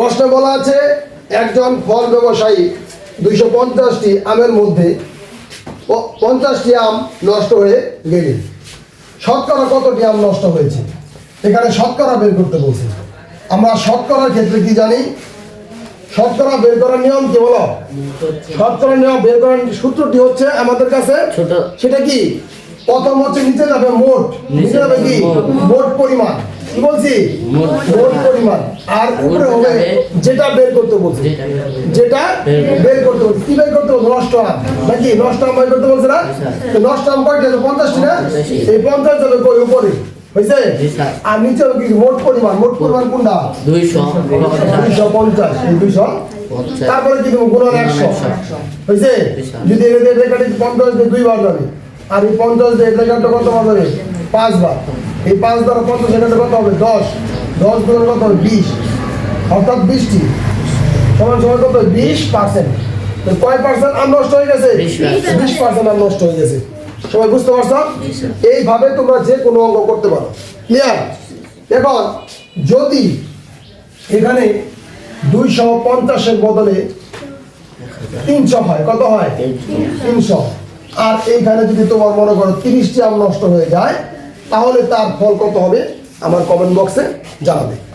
প্রশ্নে বলা আছে একজন ফল ব্যবসায়ী দুইশো পঞ্চাশটি আমের মধ্যে পঞ্চাশটি আম নষ্ট হয়ে গেলে শতকরা কতটি আম নষ্ট হয়েছে? এখানে শতকরা বের করতে বলছে। আমরা শতকরার ক্ষেত্রে কি জানি? শতকরা বের করার নিয়ম কি বলো? শতকরা নিয়ম বের করার সূত্রটি হচ্ছে আমাদের কাছে সেটা কি? প্রথম হচ্ছে নিচে যাবে মোট। নিচে যাবে কি। মোট পরিমাণ। কি বলছি মোট পরিমাণ। আর উপরে হবে যেটা বের করতে বলছে। যেটা বের করতে যেটা বের করতে। বের করতে বলছে। কি বের করতে বলছে নষ্ট আম। নাকি? নষ্ট আম বের করতে বলছে না? নষ্ট আম কয়টা? পঞ্চাশটি না? এই পঞ্চাশ যাবে কই? উপরে। হয়েছে আর নিচে কি? মোট পরিমাণ। মোট পরিমাণ কোনটা? দুইশো পঞ্চাশ। দুইশো পঞ্চাশ। এই দুইশো? পঞ্চাশ। তারপরে কি গুণন একশো। হয়েছে। যদি এদের এটা পঞ্চাশ দিয়ে দুইবার যাবে আর এই পঞ্চাশ দিয়ে এটা কাটতে কত বার যাবে পাঁচবার। এই পাঁচ দ্বারা পঞ্চাশ এখানে কত হবে? দশ। দশ গুণন কত হবে? বিশ। অর্থাৎ বিশটি। সমান সমান কত বিশ পার্সেন্ট তো কয় পার্সেন্ট আম নষ্ট হয়ে গেছে? বিশ পার্সেন্ট আম নষ্ট হয়ে গেছে। সবাই বুঝতে পারছ? এইভাবে তোমরা যে কোনো অঙ্ক করতে পারো। ক্লিয়ার এখন যদি এখানে দুইশো পঞ্চাশের বদলে তিনশো হয় কত হয়? তিনশো। আর এইখানে যদি তোমার মনে করো তিরিশটি আম নষ্ট হয়ে যায় তাহলে তার ফল কত হবে? আমার কমেন্ট বক্সে জানাবে।